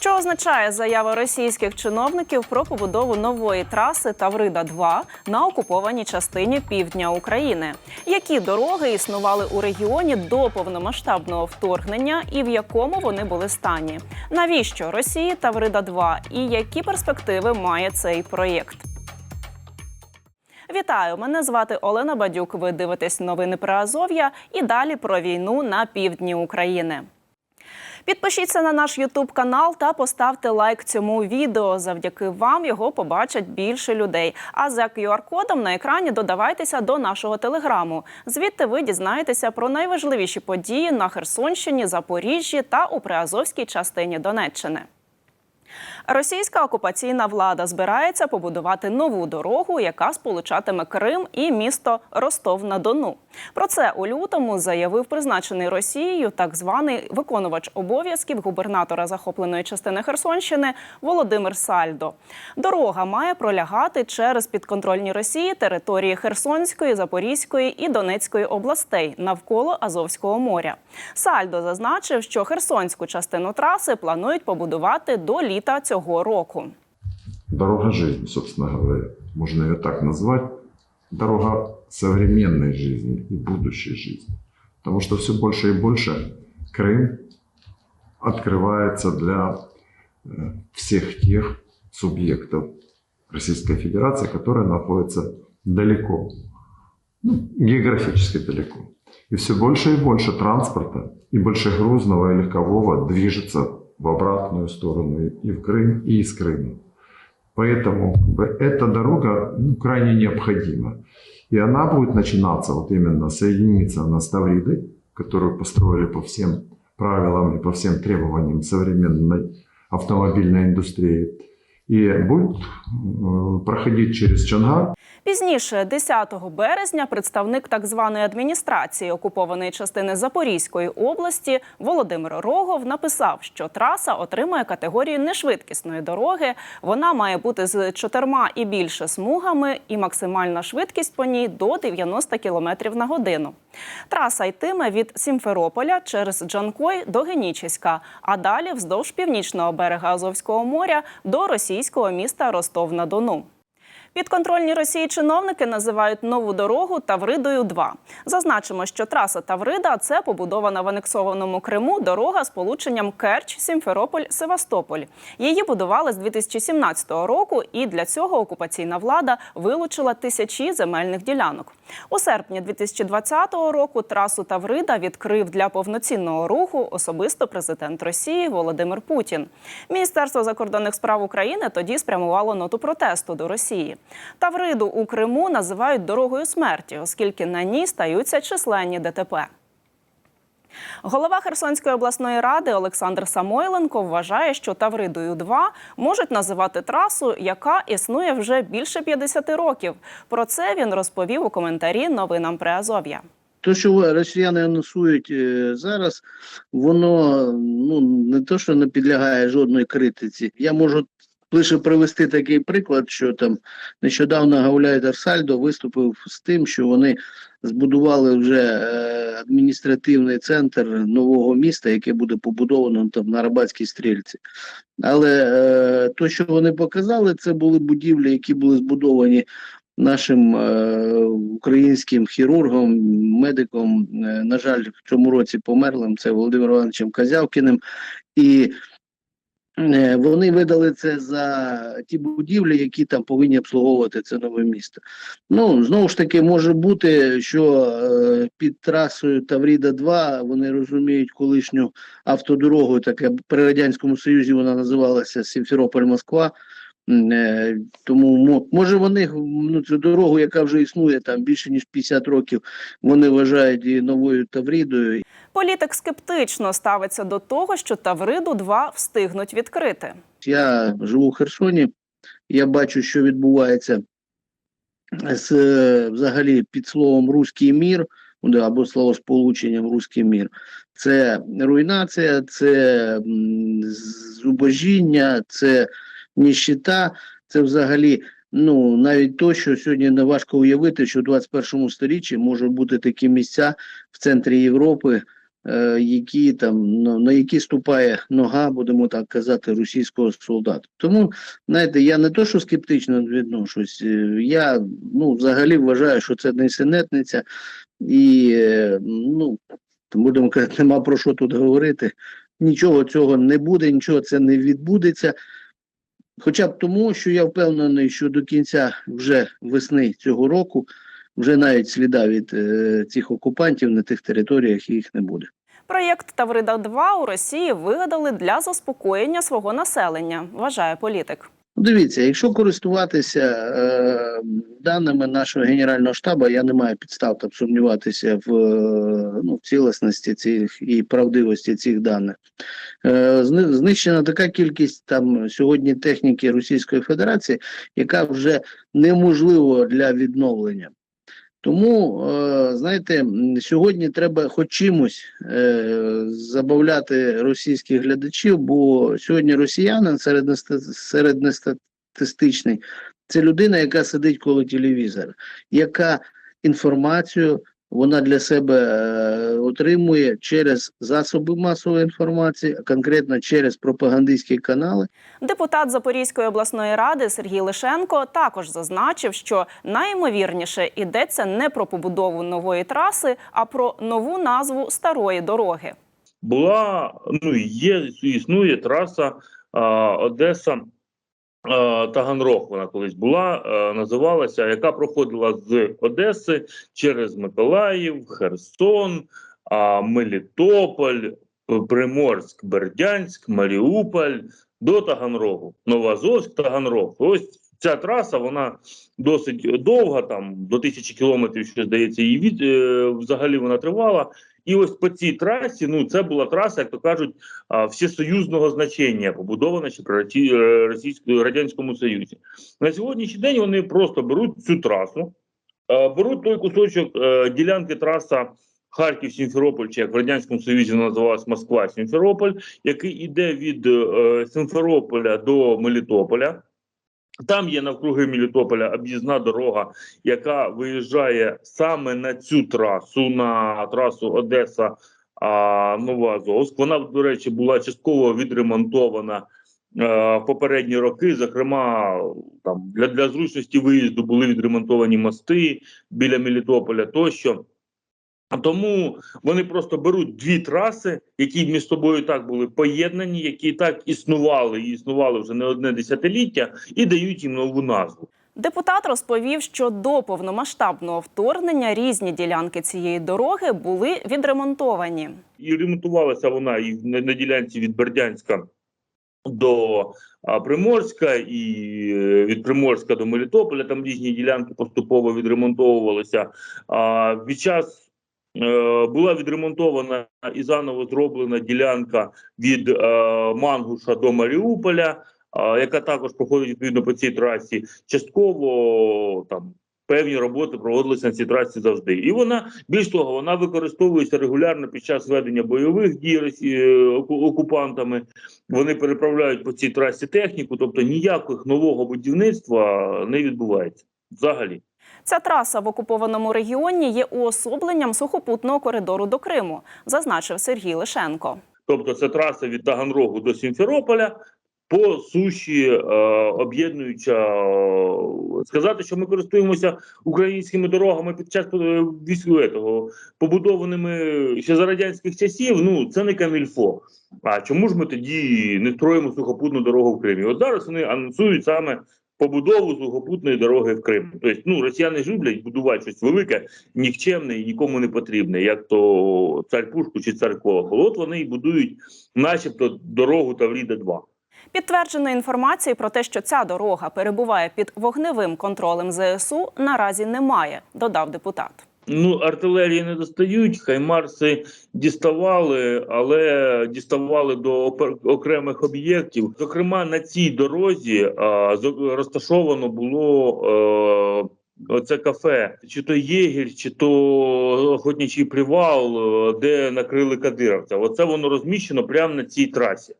Що означає заява російських чиновників про побудову нової траси Таврида 2 на окупованій частині півдня України? Які дороги існували у регіоні до повномасштабного вторгнення і в якому вони були стані? Навіщо Росії Таврида 2 і які перспективи має цей проєкт? Вітаю! Мене звати Олена Бадюк. Ви дивитесь новини про Азов'я і далі про війну на півдні України. Підпишіться на наш Ютуб канал та поставте лайк цьому відео. Завдяки вам його побачать більше людей. А за QR-кодом на екрані додавайтеся до нашого телеграму. Звідти ви дізнаєтеся про найважливіші події на Херсонщині, Запоріжжі та у Приазовській частині Донеччини. Російська окупаційна влада збирається побудувати нову дорогу, яка сполучатиме Крим і місто Ростов-на-Дону. Про це у лютому заявив призначений Росією так званий виконувач обов'язків губернатора захопленої частини Херсонщини Володимир Сальдо. Дорога має пролягати через підконтрольні Росії території Херсонської, Запорізької і Донецької областей навколо Азовського моря. Сальдо зазначив, що херсонську частину траси планують побудувати до літа цього року. Дорога жизни, собственно говоря. Можно ее так назвать. Дорога современной жизни и будущей жизни. Потому что все больше и больше Крым открывается для э, всех тех субъектов Российской Федерации, которые находятся далеко, ну, географически далеко. И все больше и больше транспорта, и большегрузного, и легкового движется в обратную сторону и в Крым, и из Крыма. Поэтому эта дорога ну, крайне необходима. И она будет начинаться, вот именно с Тавридой, которую построили по всем правилам и по всем требованиям современной автомобильной индустрии. И будет э, проходить через Чонгар, Пізніше, 10 березня, представник так званої адміністрації окупованої частини Запорізької області Володимир Рогов написав, що траса отримає категорію нешвидкісної дороги. Вона має бути з чотирма і більше смугами, і максимальна швидкість по ній до 90 км на годину. Траса йтиме від Сімферополя через Джанкой до Генічеська, а далі вздовж північного берега Азовського моря до російського міста Ростов-на-Дону. Підконтрольні Росії чиновники називають нову дорогу Тавридою 2 Зазначимо, що траса Таврида це побудована в анексованому Криму дорога з полученням Керч, Сімферополь, Севастополь. Її будували з 2017 року, і для цього окупаційна влада вилучила тисячі земельних ділянок. У серпні 2020 року трасу Таврида відкрив для повноцінного руху особисто президент Росії Володимир Путін. Міністерство закордонних справ України тоді спрямувало ноту протесту до Росії. Тавриду у Криму називають дорогою смерті, оскільки на ній стаються численні ДТП. Голова Херсонської обласної ради Олександр Самойленко вважає, що Тавридою 2 можуть називати трасу, яка існує вже більше 50 років. Про це він розповів у коментарі новинам Приазов'я. То, що росіяни анонсують е, зараз, воно ну не то, що не підлягає жодної критиці. Я можу лише привести такий приклад, що там нещодавно Гауляйдер Сальдо виступив з тим, що вони збудували вже е, адміністративний центр нового міста, яке буде побудовано там на Рабатській стрільці. Але е, то, що вони показали, це були будівлі, які були збудовані нашим е, українським хірургом, медиком, е, на жаль, в цьому році померлим, це Володимиром Івановичем Казявкіним. І вони видали це за ті будівлі, які там повинні обслуговувати це нове місто. Ну, знову ж таки, може бути, що е, під трасою Тавріда 2 вони розуміють колишню автодорогу, таке при Радянському Союзі вона називалася Сімферополь-Москва. М, е, Тому мо- може вони ну, цю дорогу, яка вже існує там більше ніж 50 років, вони вважають її новою Таврідою. Політик скептично ставиться до того, що Тавриду 2 встигнуть відкрити. Я живу в Херсоні, я бачу, що відбувається з е, взагалі під словом руський мір або словосполученням руський мір. Це руйнація, це зубожіння, це ніщита, це взагалі. Ну, навіть то, що сьогодні не важко уявити, що в 21 сторіччі можуть бути такі місця в центрі Європи, е, які там ну, на які ступає нога, будемо так казати, російського солдата. Тому знаєте, я не то, що скептично відношусь, е, я ну взагалі вважаю, що це несенетниця, і е, ну будемо казати, нема про що тут говорити. Нічого цього не буде, нічого це не відбудеться. Хоча б тому, що я впевнений, що до кінця вже весни цього року вже навіть сліда від е, цих окупантів на тих територіях їх не буде. Проєкт Таврида 2 у Росії вигадали для заспокоєння свого населення, вважає політик. Ну, Дивіться, якщо користуватися е, даними нашого генерального штабу, я не маю підстав там сумніватися в, е, ну, в цілісності цих і правдивості цих даних. Е, знищена така кількість там сьогодні техніки Російської Федерації, яка вже неможлива для відновлення. Тому, е, знаєте, сьогодні треба хоч чимось е, забавляти російських глядачів, бо сьогодні росіянин середнеста- середньостатистичний це людина, яка сидить коло телевізора, яка інформацію вона для себе е, отримує через засоби масової інформації, а конкретно через пропагандистські канали. Депутат Запорізької обласної ради Сергій Лишенко також зазначив, що найімовірніше йдеться не про побудову нової траси, а про нову назву старої дороги. була ну є існує траса а, Одеса. А, Таганрог вона колись була, називалася, яка проходила з Одеси через Миколаїв, Херсон, Мелітополь, Приморськ, Бердянськ, Маріуполь до Таганрогу, Новоазовськ, Таганрог. Ось ця траса, вона досить довга, там до тисячі кілометрів, що здається, її від е, взагалі вона тривала. І ось по цій трасі, ну це була траса, як то кажуть, всесоюзного значення, побудована ще при е, Російському радянському Союзі. На сьогоднішній день вони просто беруть цю трасу, беруть той кусочок е, ділянки траса. Харків Сімферополь, чи як в радянському союзі називалась Москва Сімферополь, який іде від е, Сімферополя до Мелітополя. Там є навкруги Мелітополя об'їзна дорога, яка виїжджає саме на цю трасу, на трасу Одеса а, Новоазовськ. Вона, до речі, була частково відремонтована е, в попередні роки. Зокрема, там для, для зручності виїзду були відремонтовані мости біля Мелітополя тощо. А Тому вони просто беруть дві траси, які між собою так були поєднані, які так існували і існували вже не одне десятиліття, і дають їм нову назву. Депутат розповів, що до повномасштабного вторгнення різні ділянки цієї дороги були відремонтовані. І ремонтувалася вона і на, ділянці від Бердянська до Приморська, і е, від Приморська до Мелітополя. Там різні ділянки поступово відремонтовувалися. А від час була відремонтована і заново зроблена ділянка від е, Мангуша до Маріуполя, яка також проходить відповідно по цій трасі. Частково там. Певні роботи проводилися на цій трасі завжди, і вона більш того, вона використовується регулярно під час ведення бойових дій окупантами. Вони переправляють по цій трасі техніку, тобто ніяких нового будівництва не відбувається взагалі. Ця траса в окупованому регіоні є уособленням сухопутного коридору до Криму, зазначив Сергій Лишенко. Тобто, це траса від Таганрогу до Сімферополя по суші, е, об'єднуюча е, сказати, що ми користуємося українськими дорогами під час е, військового побудованими ще за радянських часів. Ну це не камільфо. А чому ж ми тоді не строїмо сухопутну дорогу в Кримі? От зараз вони анонсують саме побудову сухопутної дороги в Крим. Тобто, ну росіяни ж люблять будувати щось велике, нікчемне і нікому не потрібне, як то цар Пушку чи цар Колокол. От вони і будують, начебто, дорогу Тавріда 2 Підтвердженої інформації про те, що ця дорога перебуває під вогневим контролем ЗСУ, наразі немає, додав депутат. Ну, артилерії не достають, хаймарси діставали, але діставали до окремих об'єктів. Зокрема, на цій дорозі а, розташовано було. Е, Оце кафе, чи то єгір, чи то охотничий привал, е, де накрили кадировця. Оце воно розміщено прямо на цій трасі.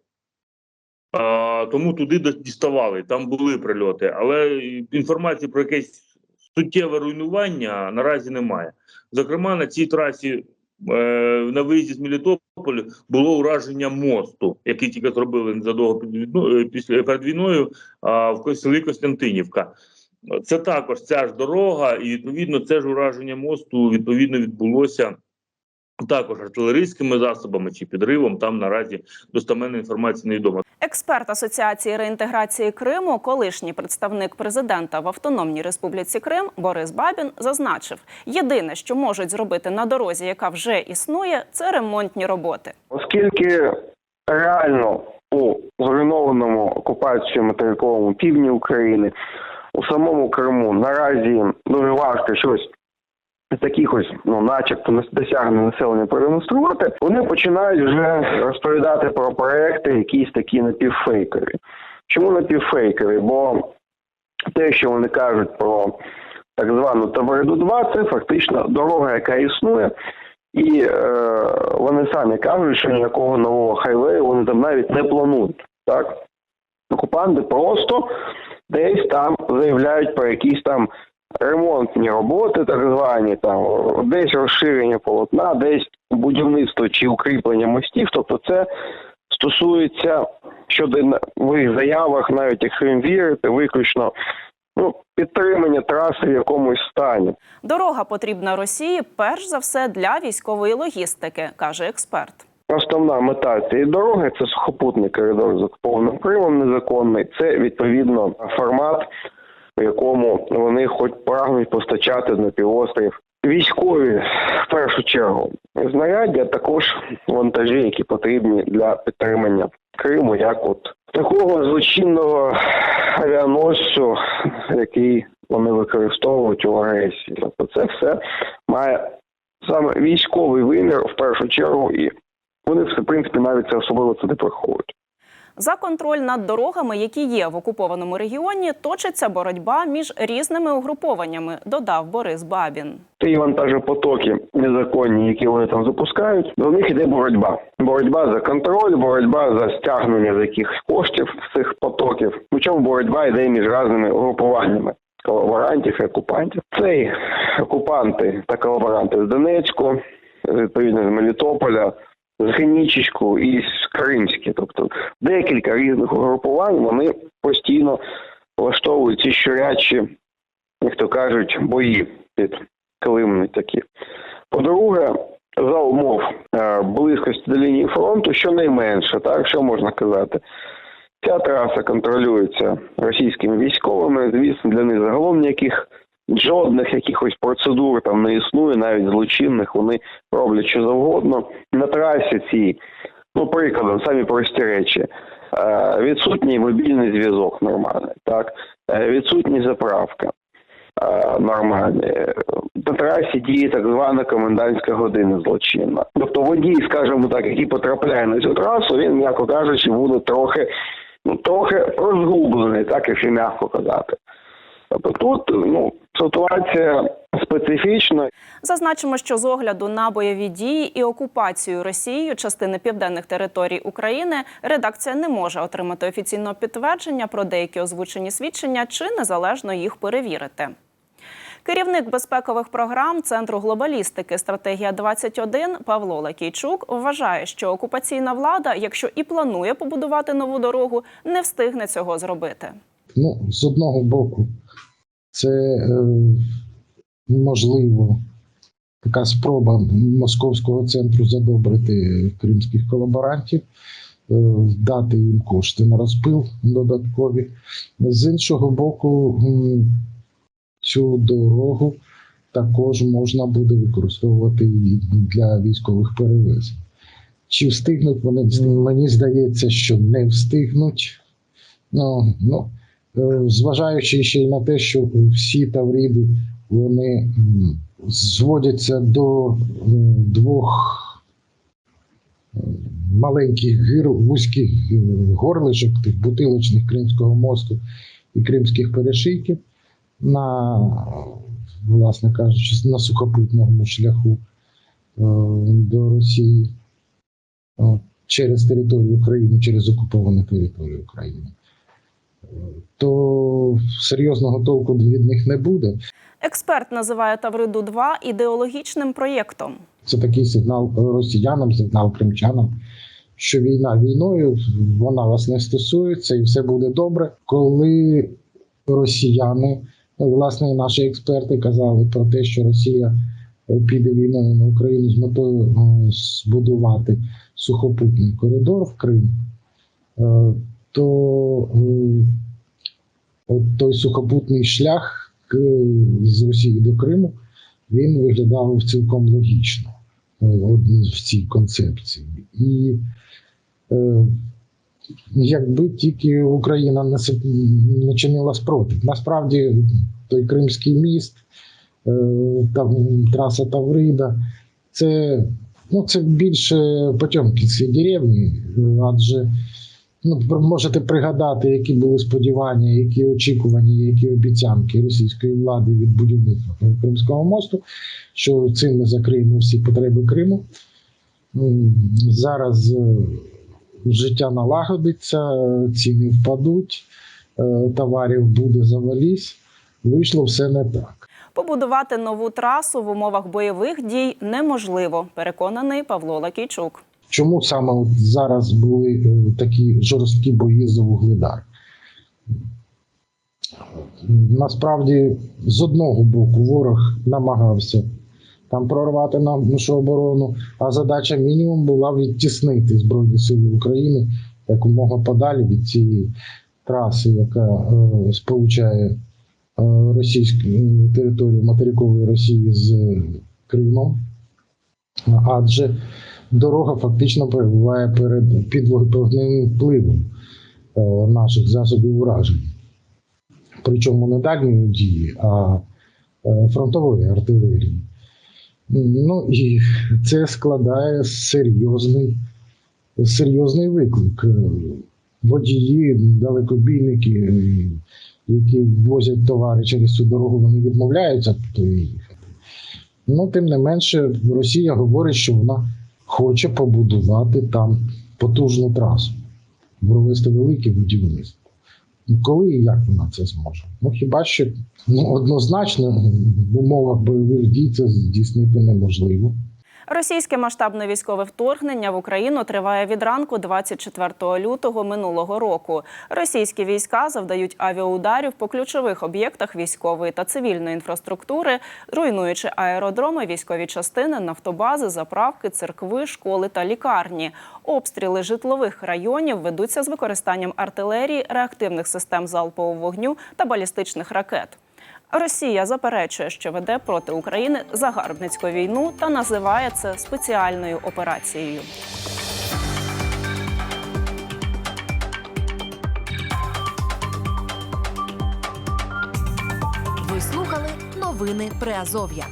А, тому туди діставали, там були прильоти, але інформації про якесь суттєве руйнування наразі немає. Зокрема, на цій трасі е, на виїзді з Мелітополя було ураження мосту, який тільки зробили незадовго війну- е, після перед війною а, в селі Костянтинівка. Це також ця ж дорога, і відповідно це ж ураження мосту відповідно відбулося також артилерійськими засобами чи підривом. Там наразі достаменної інформації невідомо. Експерт Асоціації реінтеграції Криму, колишній представник президента в Автономній Республіці Крим Борис Бабін зазначив: єдине, що можуть зробити на дорозі, яка вже існує, це ремонтні роботи. Оскільки реально у зруйнованому окупацією материковому півдні України у самому Криму наразі дуже важко щось таких ось, ну, начебто, досягнення населення продемонструвати, вони починають вже розповідати про проекти, якісь такі напівфейкові. Чому напівфейкові? Бо те, що вони кажуть про так звану Табриду 2 це фактично дорога, яка існує, і е, вони самі кажуть, що ніякого нового хайвею вони там навіть не планують. Так? Окупанти просто десь там заявляють про якісь там ремонтні роботи, так звані, там десь розширення полотна, десь будівництво чи укріплення мостів. Тобто це стосується щодо в їх заявах, навіть якщо їм вірити, виключно ну, підтримання траси в якомусь стані. Дорога потрібна Росії перш за все для військової логістики, каже експерт. Основна мета цієї дороги це сухопутний коридор з окупованим Кримом незаконний. Це відповідно формат, в якому вони хоч прагнуть постачати на півострів військові в першу чергу знаряддя, також вантажі, які потрібні для підтримання Криму, як от такого злочинного авіаносцю, який вони використовують у агресії. Тобто це все має саме військовий вимір в першу чергу і вони все, в принципі, навіть це особливо це не приховують. За контроль над дорогами, які є в окупованому регіоні, точиться боротьба між різними угрупованнями, додав Борис Бабін. Ті вантажопотоки незаконні, які вони там запускають, до них йде боротьба. Боротьба за контроль, боротьба за стягнення з якихось коштів цих потоків. Причому боротьба йде між різними угрупуваннями колаборантів і окупантів. Це і окупанти та колаборанти з Донецьку, відповідно з Мелітополя, з Генічечку і з Кримські. Тобто декілька різних угрупувань вони постійно влаштовують ці щурячі, як то кажуть, бої під Килимні такі. По-друге, за умов е, близькості до лінії фронту, щонайменше, так що можна казати, ця траса контролюється російськими військовими. Звісно, для них загалом ніяких жодних якихось процедур там не існує, навіть злочинних. Вони роблять що завгодно. На трасі цій, ну прикладом, самі прості речі. Е, Відсутній мобільний зв'язок нормальний, так Е, відсутня заправка е, нормальні. На трасі діє так звана комендантська година злочинна. Тобто водій, скажімо так, який потрапляє на цю трасу, він, м'яко кажучи, буде трохи, ну, трохи розгублений, так якщо м'яко казати. Тобто тут ну, ситуація специфічна. Зазначимо, що з огляду на бойові дії і окупацію Росією частини південних територій України редакція не може отримати офіційного підтвердження про деякі озвучені свідчення чи незалежно їх перевірити. Керівник безпекових програм Центру глобалістики Стратегія 21 Павло Лакійчук вважає, що окупаційна влада, якщо і планує побудувати нову дорогу, не встигне цього зробити. Ну, з одного боку, це е, можливо така спроба московського центру задобрити кримських колаборантів, е, дати їм кошти на розпил додаткові. З іншого боку, цю дорогу також можна буде використовувати для військових перевезень. Чи встигнуть вони? Мені здається, що не встигнуть. Ну, ну, зважаючи ще й на те, що всі тавріди вони зводяться до двох е, маленьких гір, вузьких е, горлишок, тих бутилочних Кримського мосту і кримських перешийків на, власне кажучи, на сухопутному шляху е, до Росії е, через територію України, через окуповану територію України то серйозного толку від них не буде. Експерт називає Тавриду 2 ідеологічним проєктом. Це такий сигнал росіянам, сигнал кримчанам, що війна війною, вона вас не стосується і все буде добре. Коли росіяни, власне, і наші експерти казали про те, що Росія піде війною на Україну з метою е, збудувати сухопутний коридор в Крим, е, то от той сухопутний шлях з Росії до Криму він виглядав цілком логічно е, в цій концепції. І е, якби тільки Україна не, чинила спротив. Насправді той Кримський міст, е, там, траса Таврида, це, ну, це більше Потьомкінські деревні, адже ну, можете пригадати, які були сподівання, які очікування, які обіцянки російської влади від будівництва Кримського мосту, що цим ми закриємо всі потреби Криму. Зараз е, життя налагодиться, ціни впадуть, е, товарів буде завалізь. Вийшло все не так. Побудувати нову трасу в умовах бойових дій неможливо, переконаний Павло Лакійчук. Чому саме от зараз були е, такі жорсткі бої за вугледар? Насправді, з одного боку, ворог намагався там прорвати нашу оборону, а задача мінімум була відтіснити Збройні Сили України якомога подалі від цієї траси, яка е, сполучає е, російську територію материкової Росії з Кримом. Адже дорога фактично перебуває перед під вогневим впливом е, наших засобів ураження. Причому не дальньої дії, а е, фронтової артилерії. Ну і це складає серйозний, серйозний виклик. Е, Водії, далекобійники, які возять товари через цю дорогу, вони відмовляються їхати. Ну, тим не менше, Росія говорить, що вона хоче побудувати там потужну трасу, провести велике будівництво. Коли і як вона це зможе? Ну хіба що ну, однозначно в умовах бойових дій це здійснити неможливо. Російське масштабне військове вторгнення в Україну триває від ранку 24 лютого минулого року. Російські війська завдають авіаударів по ключових об'єктах військової та цивільної інфраструктури, руйнуючи аеродроми, військові частини, нафтобази, заправки, церкви, школи та лікарні. Обстріли житлових районів ведуться з використанням артилерії, реактивних систем залпового вогню та балістичних ракет. Росія заперечує, що веде проти України загарбницьку війну та називає це спеціальною операцією. Ви слухали новини Приазов'я.